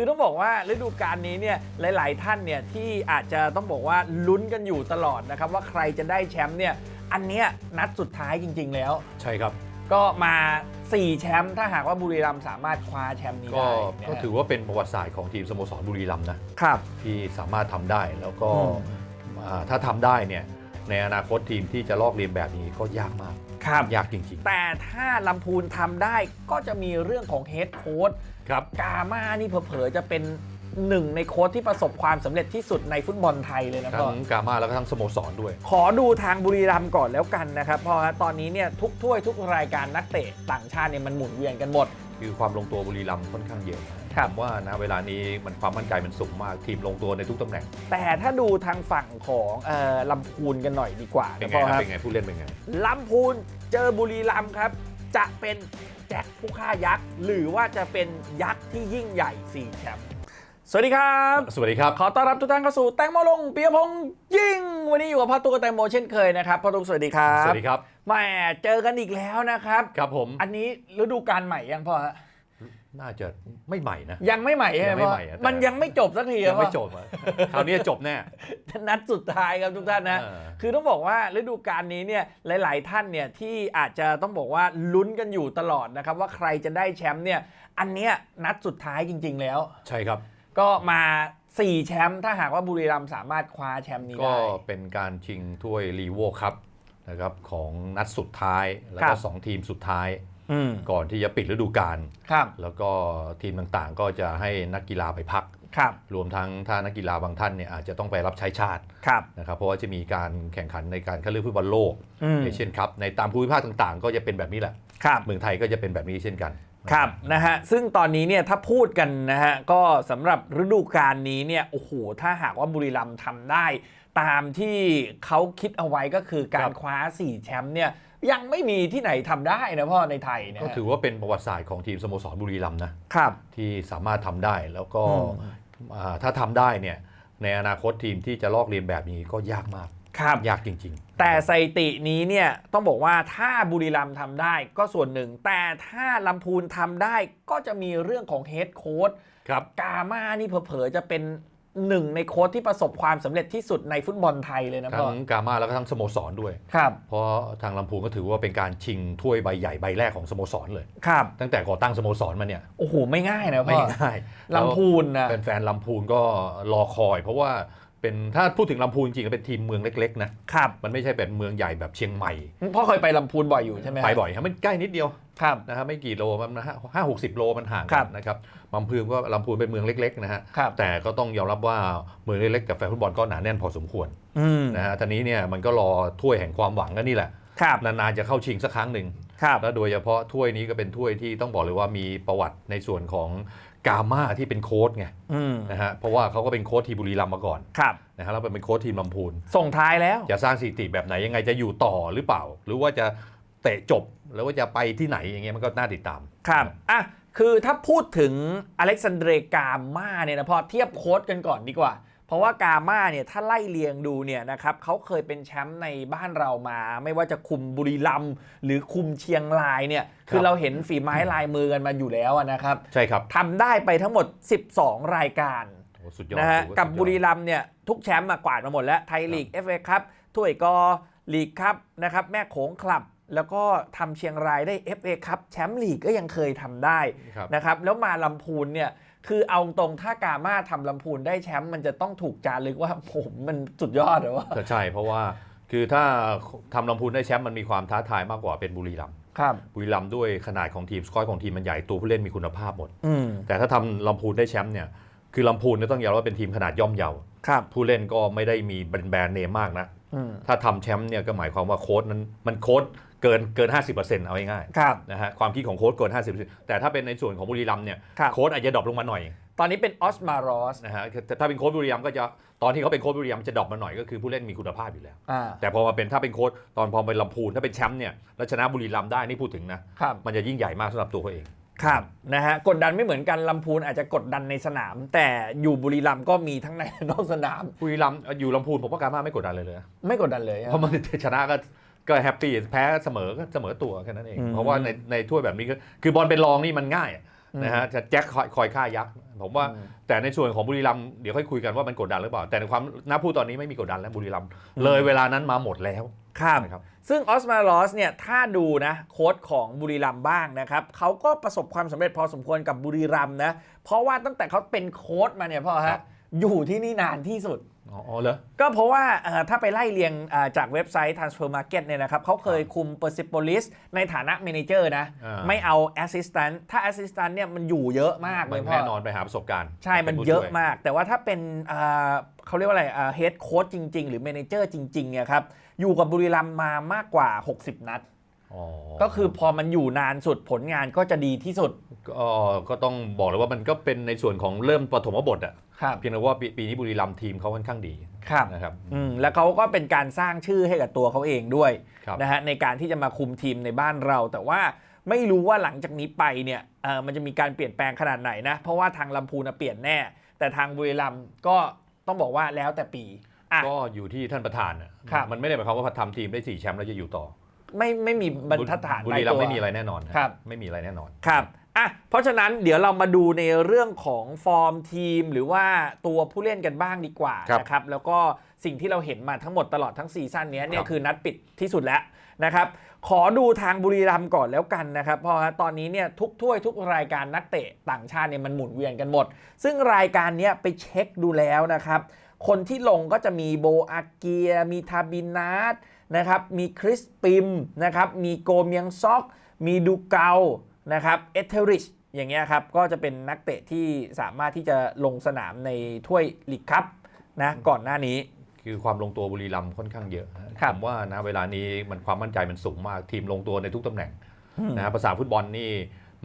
คือต้องบอกว่าฤดูกาลนี้เนี่ยหลาย ๆ ท่านเนี่ยที่อาจจะต้องบอกว่าลุ้นกันอยู่ตลอดนะครับว่าใครจะได้แชมป์เนี่ยอันเนี้ยนัดสุดท้ายจริง ๆ แล้ว ใช่ครับ ก็มา 4 แชมป์ถ้าหากว่าบุรีรัมย์สามารถคว้าแชมป์นี้ก็ได้นะฮะก็ถือว่าเป็นประวัติศาสตร์ของทีมสโมสรบุรีรัมย์นะครับ ที่สามารถทำได้แล้วก็อืม อ่าถ้าทำได้เนี่ยในอนาคตทีมที่จะลอกเลียนแบบนี้ก็ยากมาก ครับ ยากจริง แต่ถ้าลำพูนทำได้ก็จะมีเรื่องของเฮดโค้ดๆ ครับ กาม่านี่เผลอๆจะเป็นหนึ่งในโค้ดที่ประสบความสำเร็จที่สุดในฟุตบอลไทยเลยนะพ่ทั้องกามาแล้วก็ทั้งสโมสรด้วย ขอดูทางบุรีรัมย์ก่อนแล้วกันนะครับเพราะว่าตอนนี้เนี่ยทุกถ้วยทุกรายการนักเตะต่างชาติเนี่ยมันหมุนเวียนกันหมด คือความลงตัวบุรีรัมย์ค่อนข้างเยอะนะ ครับ ผมว่านะเวลานี้มันความมั่นใจมันสูงมากทีมลงตัวในทุกตำแหน่งแต่ถ้าดูทางฝั่งของเอ่อลำพูนกันหน่อยดีกว่าเป็นนะไงพ่อคครับรับเป็นไงผู้เล่นเป็นไง ลำพูนเจอบุรีรัมย์ครับ จะเป็นแจ็คผู้ฆ่ายักษ์ หรือว่าจะเป็นยักษ์ที่ยิ่งใหญ่สี่แชมป์สวัสดีครับ สวัสดีครับ ขอต้อนรับทุกท่านเข้าสู่แตงโมลงเปียพงษ์ยิ่ง วันนี้อยู่กับพ่อตุ๊กแตงโมเช่นเคยนะครับพ่อตุ๊กสวัสดีครับสวัสดีครับแหม่เจอกันอีกแล้วนะครับ ครับผม อันนี้ฤดูกาลใหม่ยังพ่อฮะ น่าจะไม่ใหม่นะ ยังไม่ใหม่ใช่ไหมยังไม่พ่อใหม่อะแต่ มันยังไม่จบสักทียังไม่พ่อจบอะคราวนี้จบแน่นัดสุดท้ายครับทุกท่านนะ เออ คือต้องบอกว่าฤดูกาลนี้เนี่ยหลาย ๆ ท่านเนี่ยที่อาจจะต้องบอกว่าลุ้นกันอยู่ตลอดนะครับ ว่าใครจะได้แชมป์เนี่ยอันเนี้ยนัดสุดท้ายจริง ๆ แล้ว ใช่ครับ ก็มา 4 แชมป์ถ้าหากว่าบุรีรัมย์สามารถคว้าแชมป์นี้ก็ได้ เป็นการชิงถ้วยรีโวครับนะครับของนัดสุดท้าย แล้วครัก็บ สองทีมสุดท้ายอืม ก่อนที่จะปิดฤดูกาลครับแล้วก็ทีมต่างๆ ก็จะให้นักกีฬาไปพักครับรวมทั้งถ้านักกีฬาบางท่านเนี่ยอาจจะต้องไปรับใช้ชาติครับนะครับเพราะว่าจะมีการแข่งขันในการคัดเลือกฟุตบอลโลกอืมเอเชียนคัพในตามภูมิภาคต่างๆ ก็จะเป็นแบบนี้แหละครับเมืองไทยก็จะเป็นแบบนี้เช่นกันครับนะฮะซึ่งตอนนี้เนี่ยถ้าพูดกันนะฮะก็สำหรับฤดูกาลนี้เนี่ยโอ้โหถ้าหากว่าบุรีรัมย์ทำได้ ตามที่เขาคิดเอาไว้ก็คือการคว้า 4 แชมป์เนี่ย ยังไม่มีที่ไหนทำได้นะพ่อในไทยเนะก็ถือว่าเป็นประวัติศาสตร์ของทีมสโมสรบุรีรัมย์นะครับที่สามารถทำได้แล้วก็อืมอ่าถ้าทำได้เนี่ยในอนาคตทีมที่จะลอกเลียนแบบนี้ก็ยากมากครับยากจริง ๆ แต่สถิตินี้เนี่ยต้องบอกว่าถ้าบุรีรัมย์ทำได้ก็ส่วนหนึ่ง แต่ถ้าลำพูนทำได้ก็จะมีเรื่องของเฮดโค้ดครับกาม่านี่เผลอๆจะเป็น หนึ่งในโค้ดที่ประสบความสำเร็จที่สุดในฟุตบอลไทยเลยนะทั้พ่องกามาแล้วก็ทั้งสโมสรด้วยครับเพราะทางลำพูนก็ถือว่าเป็นการชิงถ้วยใบใหญ่ใบแรกของสโมสรเลยครับตั้งแต่ก่อตั้งสโมสรมาเนี่ยโอ้โหไม่ง่ายนะพ่ไม่อง่ายลำพูนนะแฟนๆลำพูนก็รอคอย เพราะว่า เป็นถ้าพูดถึงลำพูนจริงๆก็เป็นทีมเมืองเล็กๆนะครับมันไม่ใช่เป็นเมืองใหญ่แบบเชียงใหม่พ่อเคยไปลำพูนบ่อยอยู่ใช่ไหมฮะไปบ่อยครับมันใกล้นิดเดียวครับ นะครับไม่กี่โลมันห้าห้าหกสิบโลมันห่างครักับนนะครับลำพูนก็ลำพูนเป็นเมืองเล็กๆนะฮะครับ แต่ก็ต้องยอมรับว่าเมืองเล็กๆแต่แฟนฟุตบอลก็หนาแน่นพอสมควรอืมนะฮะทีนี้เนี่ยมันก็รอถ้วยแห่งความหวังก็นี่แหละครับนานๆจะเข้าชิงสักครั้งหนึ่ง ครับ แล้วโดยเฉพาะถ้วยนี้ก็เป็นถ้วยที่ต้องบอกเลยว่ามีประวัติในส่วนของ กาม่าที่เป็นโค้ชไงอืมนะฮะเพราะว่าเขาก็เป็นโค้ชทีมบุรีรัมย์มาก่อนครับนะฮะแล้วเป็นโค้ชทีมลำพูนส่งท้ายแล้ว จะสร้างสถิติแบบไหนยังไงจะอยู่ต่อหรือเปล่า หรือว่าจะเตะจบหรือว่าจะไปที่ไหนอย่างเงี้ยมันก็น่าติดตามครับอะคือถ้าพูดถึงอเล็กซานเดรกาม่าเนี่ยนะพอเทียบโค้ดกันก่อนดีกว่า เพราะว่ากาม่าเนี่ยถ้าไล่เลียงดูเนี่ยนะครับเขาเคยเป็นแชมป์ในบ้านเรามา ไม่ว่าจะคุมบุรีรัมย์หรือคุมเชียงรายเนี่ยคือเราเห็นฝีไม้ลายมือกันมาอยู่แล้วอะนะครับใช่ครับทำได้ไปทั้งหมด 12 รายการโอ้สุดยอดนะฮะถือว่ากับสุดยอดบุรีรัมย์เนี่ยทุกแชมป์มากวาดมาหมดแล้วไทยลีก FA ครับถ้วยกอลีกครับนะครับแม่โขงคลับ แล้วก็ทำเชียงรายได้ FA ครับแชมป์ลีกก็ยังเคยทำได้ครับนะครับ แล้วมาลำพูนเนี่ยคือเอาตรงถ้ากามาทำลำพูนได้แชมป์มันจะต้องถูกจารึกว่าผมมันสุดยอดเหรอวะก็ใช่เพราะว่าคือถ้าทำลำพูนได้แชมป์มันมีความท้าทายมากกว่าเป็นบุรีรัมย์ครับบุรีรัมย์ด้วยขนาดของทีมสกอร์ของทีมมันใหญ่ตัวผู้เล่นมีคุณภาพหมดอืมแต่ถ้าทำลำพูนได้แชมป์เนี่ยคือลำพูนเนี่ยต้องยอมรับว่าเป็นทีมขนาดย่อมเยาครับผู้เล่นก็ไม่ได้มีแบรนด์เนมมากนะอืมถ้าทำแชมป์เนี่ยก็หมายความว่าโค้ดนั้นมันโค้ด เกินเกิน 50%เอาง่ายครับ ๆนะฮะความคิดของโค้ดเกิน 50%แต่ถ้าเป็นในส่วนของบุรีรัมย์เนี่ยครับ โค้ดอาจจะดรอปลงมาหน่อยตอนนี้เป็นออสมารอสนะฮะแต่ถ้าเป็นโค้ดบุรีรัมย์ก็จะตอนที่เขาเป็นโค้ดบุรีรัมย์จะดรอปมาหน่อยก็คือผู้เล่นมีคุณภาพอยู่แล้ว อ่าแต่พอมาเป็นถ้าเป็นโค้ดตอนพอเป็นลำพูนถ้าเป็นแชมป์เนี่ยแล้วชนะบุรีรัมย์ได้นี่พูดถึงนะครับ มันจะยิ่งใหญ่มากสำหรับตัวเขาเอง ครับนะฮะกดดันไม่เหมือนกันลำพูนอาจจะกดดันในสนาม แต่อยู่บุรีรัมย์ก็มีทั้งในและนอกสนาม บุรีรัมย์อยู่ลำพูนผมว่าการมาไม่กดดันเลยเลยนะไม่กดดันเลยเพราะมันชนะก็ ก็แฮปปี้แพ้เสมอก็เสมอตัวแค่นั้นเองอืมเพราะว่าในในถ้วยแบบนี้ก็คือบอลเป็นรองนี่มันง่ายนะฮะจะแจ็คคอยคอยฆ่ายักษ์ผมว่าอืมแต่ในส่วนของบุรีรัมย์เดี๋ยวค่อยคุยกันว่ามันกดดันหรือเปล่า แต่ในความน่าพูดตอนนี้ไม่มีกดดันแล้วบุรีรัมย์เลยเวลานั้นมาหมดแล้วครับนะครับซึ่งออสมาลอสเนี่ยถ้าดูนะโค้ชของบุรีรัมย์บ้างนะครับเขาก็ประสบความสำเร็จพอสมควรกับบุรีรัมย์นะเพราะว่าตั้งแต่เขาเป็นโค้ชมาเนี่ยพ่อครัฮะบอยู่ที่นี่นานที่สุด อ๋ออ๋อเหรอ ก็เพราะว่าเอ่อถ้าไปไล่เรียงอ่าจากเว็บไซต์ Transfer Market เนี่ยนะครับเขาเคยคุม Persepolis ในฐานะ Manager นะอ่าไม่เอา Assistant ถ้า Assistant เนี่ยมันอยู่เยอะมากเลมันยพ่อแน่นอนไปหาประสบการณ์ ใช่มันป็ผู้เยอะช่วมาก แต่ว่าถ้าเป็นอ่าเขาเรียกว่าอะไรเฮดโค้ชจริง ๆ หรือ Manager จริงๆเนี่ยครับอยู่กับบุรีรัมย์มามากกว่า 60 นัดอ๋อก็คือพอมันอยู่นานสุดผลงานก็จะดีที่สุดก็ก็ต้องบอกเลยว่ามันก็เป็นในส่วนของเริ่มปฐมบทอะ ครับ เพียงแต่ว่าปีปีนี้บุรีรัมย์ทีมเขาค่อนข้างดีครับ นะครับ อืมแล้วเขาก็เป็นการสร้างชื่อให้กับตัวเขาเองด้วยครับ นะฮะในการที่จะมาคุมทีมในบ้านเรา แต่ว่าไม่รู้ว่าหลังจากนี้ไปเนี่ยเอ่อมันจะมีการเปลี่ยนแปลงขนาดไหนนะ เพราะว่าทางลำพูนนะเปลี่ยนแน่ แต่ทางบุรีรัมย์ก็ต้องบอกว่าแล้วแต่ปีอะ ก็อยู่ที่ท่านประธานอะครับ มันไม่ได้หมายความว่าทำทีมได้สี่แชมป์แล้วจะอยู่ต่อไม่ไม่มีบรรทัดฐานบุตายรีรัมตัย์วไม่มีอะไรแน่นอนนะครับ ไม่มีอะไรแน่นอน ครับ อะเพราะฉะนั้นเดี๋ยวเรามาดูในเรื่องของฟอร์มทีม หรือว่าตัวผู้เล่นกันบ้างดีกว่าครับนะครับแล้วก็สิ่งที่เราเห็นมาทั้งหมดตลอดทั้งซีซั่นเนี้ยเนี่คยรับคือนัดปิดที่สุดแล้วนะครับขอดูทางบุรีรัมย์ก่อนแล้วกันนะครับเพราะว่าตอนนี้เนี่ยทุกถ้วยทุกรายการนักเตะต่างชาติเนี่ยมันหมุนเวียนกันหมด ซึ่งรายการเนี้ยไปเช็คดูแล้วนะครับคนที่ลงก็จะมีโบอาเกีย มีทาบินาสนะครับมีคริสปิมนะครับมีโกเมียงซอก มีดูเกา นะครับเอเทริชอย่างเงี้ยครับก็จะเป็นนักเตะที่สามารถที่จะลงสนามในถ้วยลีกคัพนะก่อนหน้านี้ คือความลงตัวบุรีรัมย์ค่อนข้างเยอะครับผมว่านะเวลานี้มันความมั่นใจมันสูงมากทีมลงตัวในทุกตำแหน่งอืมนะฮะภาษาฟุตบอลนี่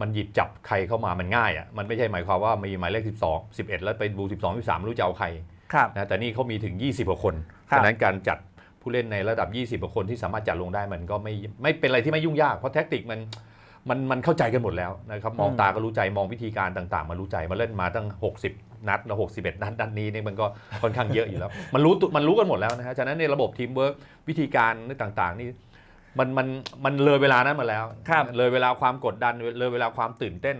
มันหยิบจับใครเข้ามามันง่ายอะมันไม่ใช่หมายความว่ามีหมายเลข 12 11 แล้วไปดู 12 13ไม่รู้จะเอาใครครับนะแต่นี่เขามีถึง 20กว่าคนครับฉะนั้นการจัดผู้เล่นในระดับ 20กว่าคนที่สามารถจัดลงได้มันก็ไม่ไม่เป็นอะไรที่ไม่ยุ่งยากเพราะแท็กติกมัน มันมันเข้าใจกันหมดแล้วนะครับมองอืมตาก็รู้ใจมองวิธีการต่างๆ มารู้ใจมาเล่นมาตั้ง 60 นัดแล้ว61นัดนัดนี้เนี่ยมันก็ค่อนข้างเยอะอยู่แล้ว มันรู้ตัวมันรู้กันหมดแล้วนะฮะฉะนั้นในระบบทีมเวิร์กวิธีการต่างๆนี่มันมันมันเลยเวลานั้นมาแล้วครับเลยเวลาความกดดันเลยเวลาความตื่นเต้น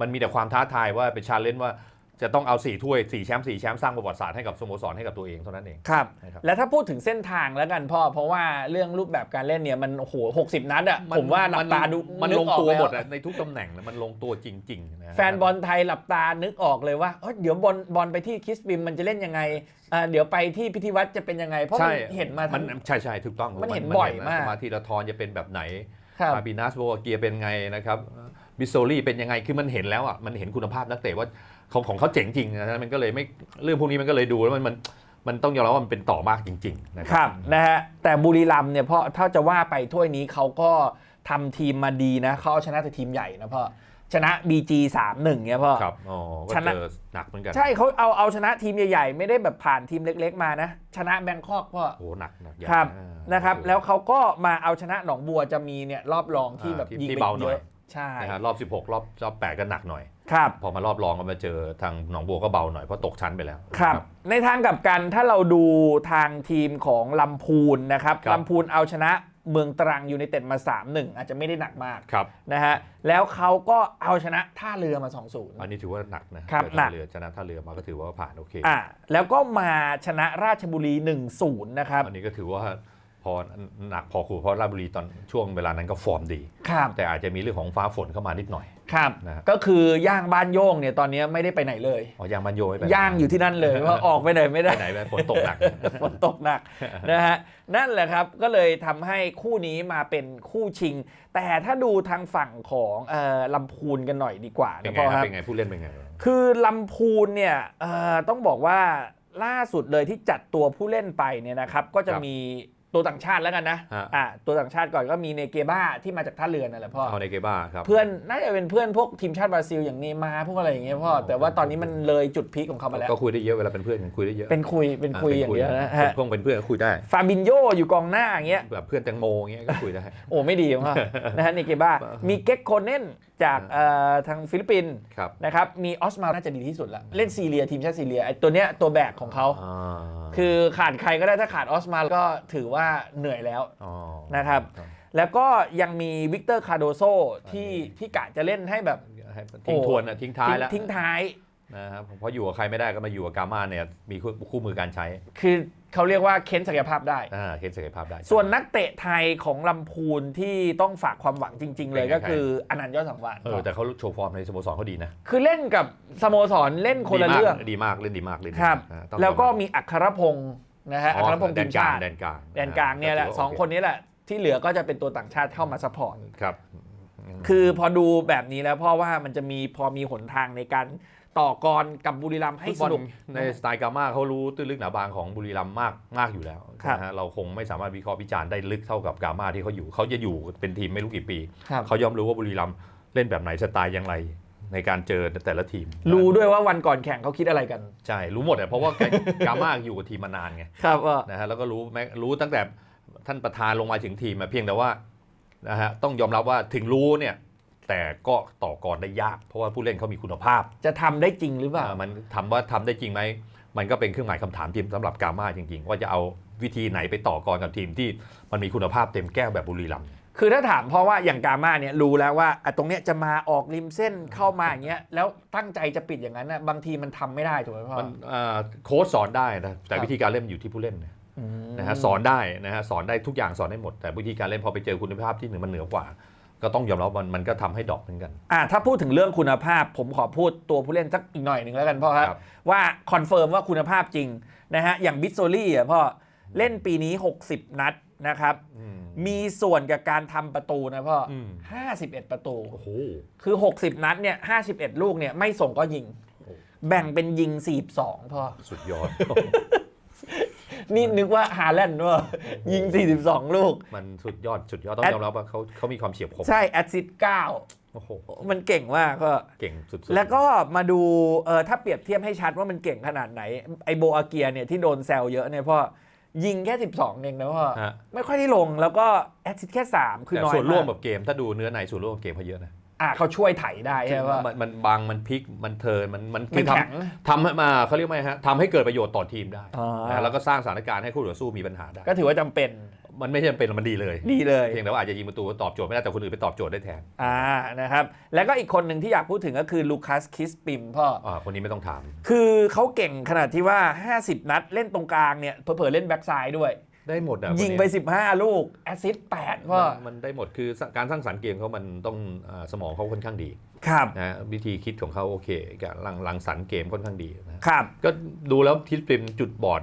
มันมีแต่ความท้าทายว่าเป็นชาเลนจ์ว่า จะต้องเอาสี่ถ้วยสี่แชมป์สี่แชมป์สร้างประวัติศาสตร์ให้กับสโมสรให้กับตัวเองเท่านั้นเอง ครับ นะครับ แล้วถ้าพูดถึงเส้นทางแล้วกันพ่อ เพราะว่าเรื่องรูปแบบการเล่นเนี่ยมันโอ้โหหกสิบนัดอะผมว่าหลับตาดูมันนึกลงออกตัวแล้หมดอะในทุกตำแหน่งนะมันลงตัวจริงๆนะแฟนบอลไทยหลับตานึกออกเลยว่าเอ้ยเดี๋ยวบอลบอลไปที่คิสบิมมันจะเล่นยังไงอ่าเดี๋ยวไปที่พิธีวัตรจะเป็นยังไง เพราะมัใช่นเห็นมามัทั้นงใช่ใช่ถูกต้องมันเห็นบ่อยมากมาทีละทอนจะเป็นแบบไหน ครับ อาบินัสโบเกียเป็นไงนะครับบิโซลี่เป็นยังไง คือมันเห็นแล้วอะ มันเห็นคุณภาพนักเตะว่า ของของเขาเจ๋งจริงนะมันก็เลยไม่เรื่องพวกนี้มันก็เลยดูแล้วมันมันมันต้องยอมรับว่ามันเป็นต่อมากจริง ๆ นะคครัรับนะฮะแต่บุรีรัมย์เนี่ยเพราะถ้าจะว่าไปถ้วยนี้เขาก็ทำทีมมาดีนะเขาเอาชนะแต่ทีมใหญ่นะพ่อชนะ BG 3-1เนี่ยพ่อ ครับอ๋อก็ชนะ เจอหนักเหมือนกันใช่เขาเอาเอาชนะทีมใหญ่ๆ ไม่ได้แบบผ่านทีมเล็ก ๆ มานะ ชนะแบงคอกพ่อ โอ้หนักหนักใหญ่ครับอ่านะครับโอเแล้วเขาก็มาเอาชนะหนองบัวจะมีเนี่ยรอบรองที่อ่าแบบที่ยิงที่ไปเบาหน่เยอยอะ ใช่ นะฮะรอบ 16 รอบรอบ8ก็หนักหน่อย ครับ พอมารอบรองก็มาเจอทางหนองบัวก็เบาหน่อยเพราะตกชั้นไปแล้ว ครับ ในทางกลับกันถ้าเราดูทางทีมของลำพูนนะครับครับ ลำพูนเอาชนะเมืองตรังยูไนเต็ดมา 3-1 อาจจะไม่ได้หนักมากครับ นะฮะแล้วเขาก็เอาชนะท่าเรือมา 2-0 อันนี้ถือว่าหนักนะครับเจอหนักท่าเรือชนะท่าเรือมาก็ถือว่าผ่านโอเค อ่าแล้วก็มาชนะราชบุรี 1-0 นะครับ อันนี้ก็ถือว่า พอหนักพอขู่เพราะราชบุรีตอนช่วงเวลานั้นก็ฟอร์มดี ครับ แต่อาจจะมีเรื่องของฟ้าฝนเข้ามานิดหน่อย ครับ นะฮะ ก็คือย่างบ้านโย่งเนี่ยตอนนี้ไม่ได้ไปไหนเลย อ๋อยางมันโยไม่ไปย่างอยู่ที่นั่นเลยว่าออกไปไหนไม่ไปได้ไหนไปฝนตกหนัก ฝนตกหนัก นะฮะนั่นแหละครับก็เลยทำให้คู่นี้มาเป็นคู่ชิง แต่ถ้าดูทางฝั่งของเอ่อลำพูนกันหน่อยดีกว่าเป็นนะไงพ่อคครับรับเป็นไงผู้เล่นเป็นไง คือลำพูนเนี่ยเอ่อต้องบอกว่าล่าสุดเลยที่จัดตัวผู้เล่นไปเนี่ยนะครับก็จะครับ มี ตัวต่างชาติแล้วกันนะฮะ อ่าตัวต่างชาติก่อนก็มีเนเกบ้าที่มาจากท่าเรือนั่นแหละพ่อ เอาในเกบ้าครับ เพื่อนน่าจะเป็นเพื่อนพวกทีมชาติบราซิลอย่างเนย์มาร์พวกอะไรอย่างเงี้ยพ่อ แต่ว่าตอนนี้มันเลยจุดพีคของเขามาแล้ว ก็คุยได้เยอะเวลาเป็นเพื่อนกันคุยได้เยอะเป็นคุยเป็นคุยอย่างเดียวนะฮะพวกเป็นเพื่อนก็คุยได้ ฟาบินโยอยู่กองหน้าอย่างเงี้ย แบบเพื่อนแตงโมอย่างเงี้ยก็คุยได้ โอ้ไม่ดีมาก นะฮะเนเกบ้า มีเก็กโคเนนจากเอ่อทางฟิลิปปินส์ครับนะครับ มีออสมาน่าจะดีที่สุดละ เล่นซีเรียทีมชาติซีเรียไอ้ตัวเนี้ยตัวแบกของเขา อ่า คือขาดใครก็ได้ถ้าขาดออสมาก็ถือว่าเหนื่อยแล้วอ๋อนะครับ แล้วก็ยังมีวิกเตอร์คาโดโซที่ที่กะจะเล่นให้แบบ ให้ทิ้งทวนอะทิ้งท้ายแล้ว ทิ้งท้าย นะครับเพราะอยู่กับใครไม่ได้ก็มาอยู่กับกามาเนี่ยมีคู่คู่มือการใช้คือเขาเรียกว่าเค้นศักยภาพได้ อ่าเค้นศักยภาพได้ ส่วนนักเตะไทยของลำพูนที่ต้องฝากความหวังจริง ๆ เลยเป็นไงก็คืออนันต์ยอดสังวานเออแต่เขาโชว์ฟอร์มในสโมสรเขาดีนะคือเล่นกับสโมสรเล่นคนละดีมากเรื่องดีมากเล่นดีมากเล่นดีครับอ่าต้องแล้วก็ยอมมีอัครพงศ์นะฮะรับอัครพงศ์แดทีนมกลาชางติแดนกลางแดนกลางเนี่ยแหละก็ถืสองโคนนี้แหละที่เหลือก็จะเป็นตัวต่างชาติเข้ามาซัพพอร์ตครับคือพอดูแบบนี้แล้วเพราะว่ามันจะมีพอมีหนทางในการ ต่อกรกับบุรีรัมย์ให้ฟุตสบอลนุกในสไตล์กามาเขารู้ตื้นลึกหนาบางของบุรีรัมย์มากมากอยู่แล้วครับนะฮะเราคงไม่สามารถวิเคราะห์วิจารณ์ได้ลึกเท่ากับกามาที่เขาอยู่เขาจะอยู่เป็นทีมไม่รู้กี่ปีครับเขายอมรู้ว่าบุรีรัมย์เล่นแบบไหนสไตล์อย่างไรในการเจอแต่ละทีม รู้ด้วยว่าวันก่อนแข่งเขาคิดอะไรกัน ใช่ รู้หมดอะเพราะว่ากากามาอยู่กับทีมมานานไงครับว่านะฮะแล้วก็รู้แม้รู้ตั้งแต่ท่านประธานลงมาถึงทีมมาเพียงแต่ว่านะฮะต้องยอมรับว่าถึงรู้เนี่ย แต่ก็ต่อกรได้ยาก เพราะว่าผู้เล่นเขามีคุณภาพจะทำได้จริงหรือเปล่า อ่ามันทำว่าทำได้จริงไหม มันก็เป็นเครื่องหมายคำถามทีมสำหรับกามาจริงๆ ว่าจะเอาวิธีไหนไปต่อกรกับทีมที่มันมีคุณภาพเต็มแก้วแบบบุรีรัมย์ คือถ้าถามเพราะว่าอย่างกามาเนี่ยรู้แล้วว่าอะตรงเนี้ยจะมาออกริมเส้นเข้ามาอย่างเงี้ยแล้วตั้งใจจะปิดอย่างนั้นนะบางทีมันทำไม่ได้ถูกไหมพ่อ มันอ่าโค้ชสอนได้นะแต่ครับ วิธีการเล่นอยู่ที่ผู้เล่นนะอืมนะฮะสอนได้นะฮะสอนได้ทุกอย่างสอนได้หมด แต่วิธีการเล่นพอไปเจอคุณภาพที่หนึ่งมันเหนือกว่า ก็ต้องยอมรับว่ามันมันก็ทำให้ดรอกเหมือนกัน อะถ้าพูดถึงเรื่องคุณภาพ ผมขอพูดตัวผู้เล่นสักอีกหน่อยหนึ่งแล้วกันพ่อครับ ครับ ว่าคอนเฟิร์มว่าคุณภาพจริงนะฮะอย่างบิสโซลี่อะพ่อเล่นปีนี้ 60 นัดนะครับ อืม มีส่วนกับการทำประตูนะพ่ออม 51 ประตู โอ้โห คือ 60 นัดเนี่ย51 ลูกเนี่ยไม่ส่งก็ยิง โอ้ แบ่งเป็นยิง 42พ่อ สุดยอด นี่นึกว่าฮาแลนด์ว่ายิง 42 ลูก มันสุดยอดสุดยอดต้องแอดยอมรับว่าเขาเขามีความเฉียบคม ใช่แอดซิส9โอ้โหมันเก่งมากก็ เก่งสุดๆ แล้วก็มาดูเออถ้าเปรียบเทียบให้ชัดว่ามันเก่งขนาดไหน ไอโบอาเกียเนี่ยที่โดนแซวเยอะเนี่ยพ่อยิงแค่ 12 เองนะพ่อฮะ ไม่ค่อยได้ลงแล้วก็แอดซิสแค่ 3 คือแต่น้อยส่วนร่วมมากักบเกมถ้าดูเนื้อในส่วนร่วมกับเกมเขาเยอะนะ อะเขาช่วยไถได้ใช่ไหมมันมันบางมันพลิกมันเทิร์นมันมันมัคืนอทแข็งำทำให้มาเขาเรียกว่าไงฮะทำให้เกิดประโยชน์ต่อทีมได้อ่านะแล้วก็สร้างสถานการณ์ให้คู่ต่อสู้มีปัญหาได้ ก็ถือว่าจำเป็นมันไม่ใช่จำเป็นหรอกมันดีเลยดีเลย เพียงแต่ว่าอาจจะยิงประตูตอบโจทย์ไม่ได้แต่คนอื่นไปตอบโจทย์ได้แทนอ่านะครับ แล้วก็อีกคนหนึ่งที่อยากพูดถึงก็คือลูคัสคิสปิมพ่อ อ่าคนนี้ไม่ต้องถาม คือเขาเก่งขนาดที่ว่า 50 นัดเล่นตรงกลางเนี่ยเผลอๆเล่นแบ็กซ้ายด้วย ได้หมดอะยิงคนไปนี้15 ลูก แอสซิสต์8พ่อมันมันได้หมดคือการสร้างสรรค์เกมเขามันต้องอ่าสมองเขาค่อนข้างดีครับ นะฮะวิธีคิดของเขาโอเคการรังรังสรรค์เกมค่อนข้างดีนะ ครับ ก็ดูแล้วทิสเป็นจุดบอด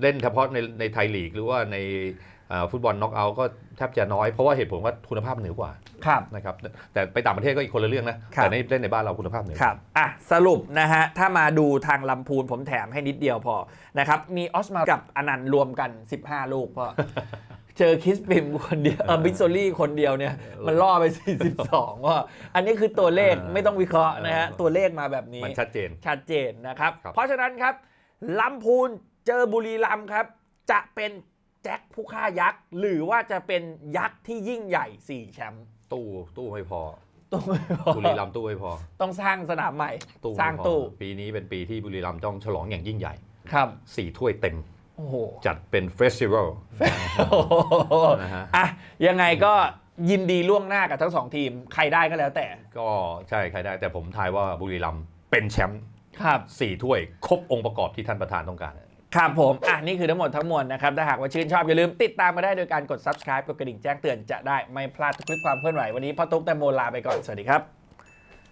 เล่นเฉพาะในในไทยลีกหรือว่าในอ่า ฟุตบอลน็อกเอาท์ก็แทบจะน้อยเพราะว่าเหตุผลว่าคุณภาพเหนือกว่าครับ นะครับแต่ไปต่างประเทศก็อีกคนละเรื่องนะ ครับ แต่ในเล่นในบ้านเราคุณภาพเหนือ ครับ อะ สรุปนะฮะ ถ้ามาดูทางลำพูนผมแถมให้นิดเดียวพอ นะครับ มีออสมากับอนันต์รวมกัน 15 ลูกพอ เจอคิสปิมคนเดียวเออบิสโซลี่คนเดียวเนี่ย มันล่อไป 42 ว่า อันนี้คือตัวเลขไม่ต้องวิเคราะห์นะฮะตัวเลขมาแบบนี้ มันชัดเจน ชัดเจนนะครับ ครับ เพราะฉะนั้นครับลำพูนเจอบุรีรัมย์ครับ จะเป็น แจ็คผู้ฆ่ายักษ์ หรือว่าจะเป็นยักษ์ที่ยิ่งใหญ่4แชมป์ตู้ตู้ไม่พอต้องไม่พอบุรีรัมย์ตู้ไม่พอ ต้องสร้างสนามใหม่ ตู้สร้างไม่พอตู้ ปีนี้เป็นปีที่บุรีรัมย์ต้องฉลองอย่างยิ่งใหญ่ ครับสี่ถ้วยเต็มโอ้โหจัดเป็นเฟสติวัลนะฮะอะยังไงก็ยินดีล่วงหน้ากับทั้งสองทีม ใครได้ก็แล้วแต่ ก็ใช่ใครได้แต่ผมทายว่าบุรีรัมย์เป็นแชมป์ครับสี่ถ้วย ครบองค์ประกอบที่ท่านประธานต้องการ ครับผม อะ นี่คือทั้งหมดทั้งมวลนะครับ ถ้าหากว่าชื่นชอบ อย่าลืมติดตามมาได้โดยการกด subscribe กดกระดิ่งแจ้งเตือนจะได้ไม่พลาดทุกคลิปความเคลื่อนไหววันนี้พ่อตุ๊กแตงโมลาไปก่อน สวัสดีครับ